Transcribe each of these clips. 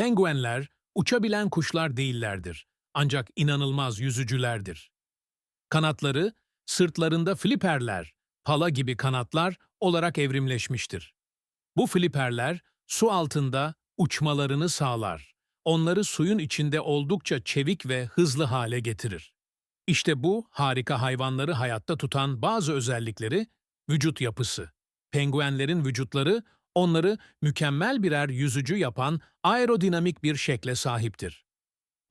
Penguenler uçabilen kuşlar değillerdir. Ancak inanılmaz yüzücülerdir. Kanatları, sırtlarında fliperler, pala gibi kanatlar olarak evrimleşmiştir. Bu fliperler su altında uçmalarını sağlar. Onları suyun içinde oldukça çevik ve hızlı hale getirir. İşte bu harika hayvanları hayatta tutan bazı özellikleri vücut yapısı. Penguenlerin vücutları onları mükemmel birer yüzücü yapan aerodinamik bir şekle sahiptir.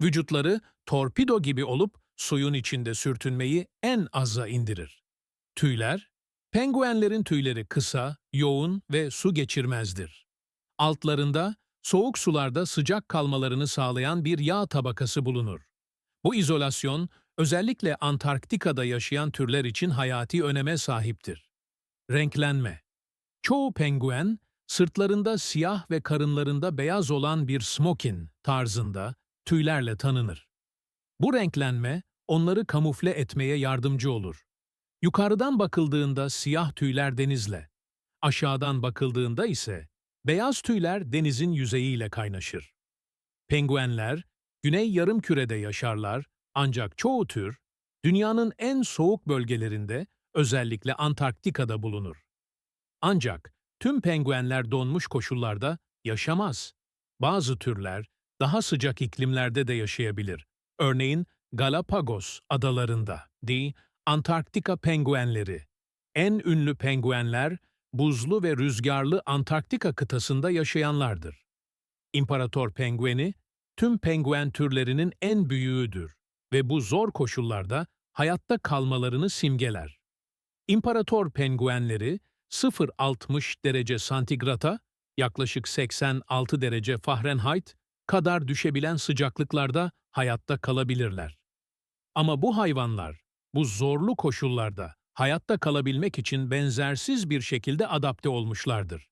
Vücutları torpido gibi olup suyun içinde sürtünmeyi en aza indirir. Tüyler, penguenlerin tüyleri kısa, yoğun ve su geçirmezdir. Altlarında soğuk sularda sıcak kalmalarını sağlayan bir yağ tabakası bulunur. Bu izolasyon özellikle Antarktika'da yaşayan türler için hayati öneme sahiptir. Renklenme Çoğu penguen, sırtlarında siyah ve karınlarında beyaz olan bir smokin tarzında tüylerle tanınır. Bu renklenme onları kamufle etmeye yardımcı olur. Yukarıdan bakıldığında siyah tüyler denizle, aşağıdan bakıldığında ise beyaz tüyler denizin yüzeyiyle kaynaşır. Penguenler, güney yarımkürede yaşarlar ancak çoğu tür, dünyanın en soğuk bölgelerinde, özellikle Antarktika'da bulunur. Ancak tüm penguenler donmuş koşullarda yaşamaz. Bazı türler daha sıcak iklimlerde de yaşayabilir. Örneğin Galapagos adalarında, di Antarktika penguenleri. En ünlü penguenler buzlu ve rüzgarlı Antarktika kıtasında yaşayanlardır. İmparator pengueni tüm penguen türlerinin en büyüğüdür ve bu zor koşullarda hayatta kalmalarını simgeler. İmparator penguenleri 0-60 derece santigrata, yaklaşık 86 derece Fahrenheit kadar düşebilen sıcaklıklarda hayatta kalabilirler. Ama bu hayvanlar, bu zorlu koşullarda hayatta kalabilmek için benzersiz bir şekilde adapte olmuşlardır.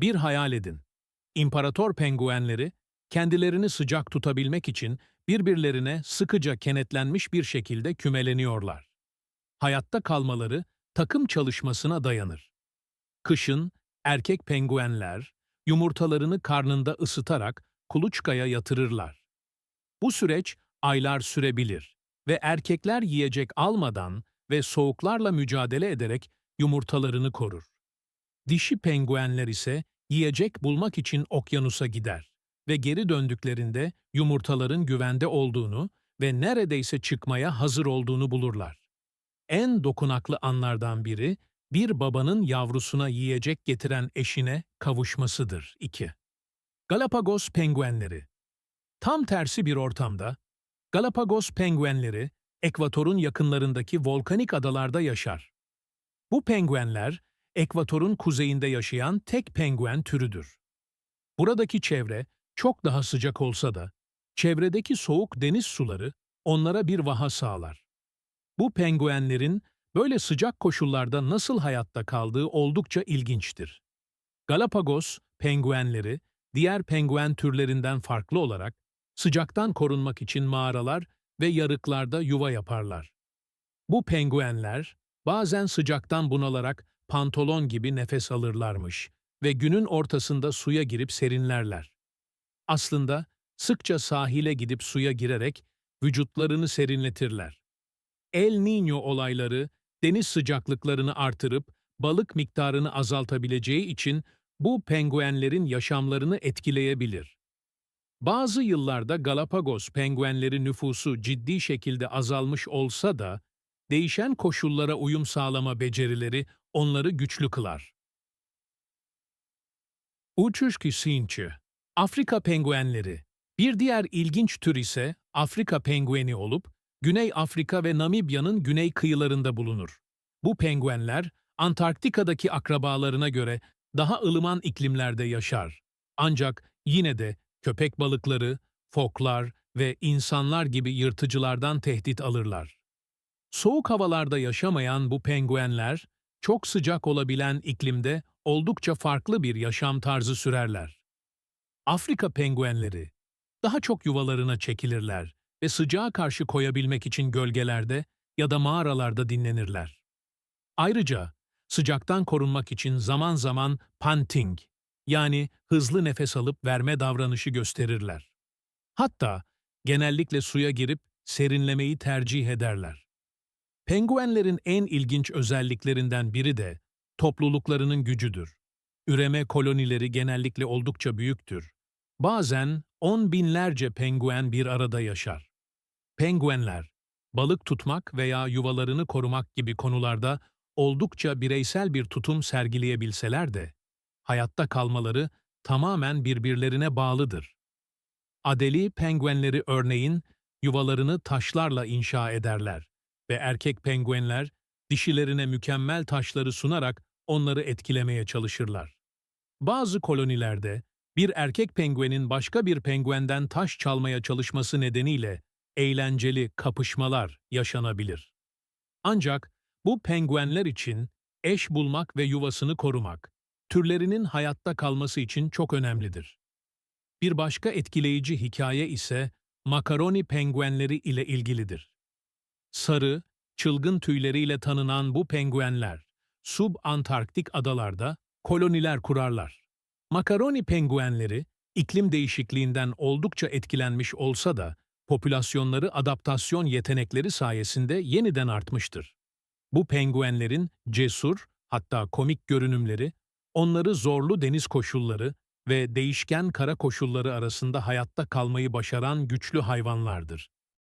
Bir hayal edin. İmparator penguenleri, kendilerini sıcak tutabilmek için birbirlerine sıkıca kenetlenmiş bir şekilde kümeleniyorlar. Hayatta kalmaları takım çalışmasına dayanır. Kışın erkek penguenler yumurtalarını karnında ısıtarak kuluçkaya yatırırlar. Bu süreç aylar sürebilir ve erkekler yiyecek almadan ve soğuklarla mücadele ederek yumurtalarını korur. Dişi penguenler ise yiyecek bulmak için okyanusa gider ve geri döndüklerinde yumurtaların güvende olduğunu ve neredeyse çıkmaya hazır olduğunu bulurlar. En dokunaklı anlardan biri, bir babanın yavrusuna yiyecek getiren eşine kavuşmasıdır. 2. Galapagos penguenleri Tam tersi bir ortamda, Galapagos penguenleri, ekvatorun yakınlarındaki volkanik adalarda yaşar. Bu penguenler, ekvatorun kuzeyinde yaşayan tek penguen türüdür. Buradaki çevre çok daha sıcak olsa da, çevredeki soğuk deniz suları onlara bir vaha sağlar. Bu penguenlerin böyle sıcak koşullarda nasıl hayatta kaldığı oldukça ilginçtir. Galapagos penguenleri, diğer penguen türlerinden farklı olarak, sıcaktan korunmak için mağaralar ve yarıklarda yuva yaparlar. Bu penguenler, bazen sıcaktan bunalarak pantolon gibi nefes alırlarmış ve günün ortasında suya girip serinlerler. Aslında sıkça sahile gidip suya girerek vücutlarını serinletirler. El Niño olayları deniz sıcaklıklarını artırıp balık miktarını azaltabileceği için bu penguenlerin yaşamlarını etkileyebilir. Bazı yıllarda Galapagos penguenleri nüfusu ciddi şekilde azalmış olsa da, değişen koşullara uyum sağlama becerileri onları güçlü kılar. Uçuş sinçi, Afrika penguenleri. Bir diğer ilginç tür ise Afrika pengueni olup, Güney Afrika ve Namibya'nın güney kıyılarında bulunur. Bu penguenler, Antarktika'daki akrabalarına göre daha ılıman iklimlerde yaşar. Ancak yine de köpek balıkları, foklar ve insanlar gibi yırtıcılardan tehdit alırlar. Soğuk havalarda yaşamayan bu penguenler, çok sıcak olabilen iklimde oldukça farklı bir yaşam tarzı sürerler. Afrika penguenleri daha çok yuvalarına çekilirler ve sıcağa karşı koyabilmek için gölgelerde ya da mağaralarda dinlenirler. Ayrıca sıcaktan korunmak için zaman zaman panting Yani hızlı nefes alıp verme davranışı gösterirler. Hatta genellikle suya girip serinlemeyi tercih ederler. Penguenlerin en ilginç özelliklerinden biri de topluluklarının gücüdür. Üreme kolonileri genellikle oldukça büyüktür. Bazen on binlerce penguen bir arada yaşar. Penguenler, balık tutmak veya yuvalarını korumak gibi konularda oldukça bireysel bir tutum sergileyebilseler de, hayatta kalmaları tamamen birbirlerine bağlıdır. Adeli penguenleri örneğin yuvalarını taşlarla inşa ederler ve erkek penguenler dişilerine mükemmel taşları sunarak onları etkilemeye çalışırlar. Bazı kolonilerde bir erkek penguenin başka bir penguenden taş çalmaya çalışması nedeniyle eğlenceli kapışmalar yaşanabilir. Ancak bu penguenler için eş bulmak ve yuvasını korumak, türlerinin hayatta kalması için çok önemlidir. Bir başka etkileyici hikaye ise makaroni penguenleri ile ilgilidir. Sarı, çılgın tüyleriyle tanınan bu penguenler, subantarktik adalarda koloniler kurarlar. Makaroni penguenleri, iklim değişikliğinden oldukça etkilenmiş olsa da, popülasyonları adaptasyon yetenekleri sayesinde yeniden artmıştır. Bu penguenlerin cesur, hatta komik görünümleri, onları zorlu deniz koşulları ve değişken kara koşulları arasında hayatta kalmayı başaran güçlü hayvanlardır.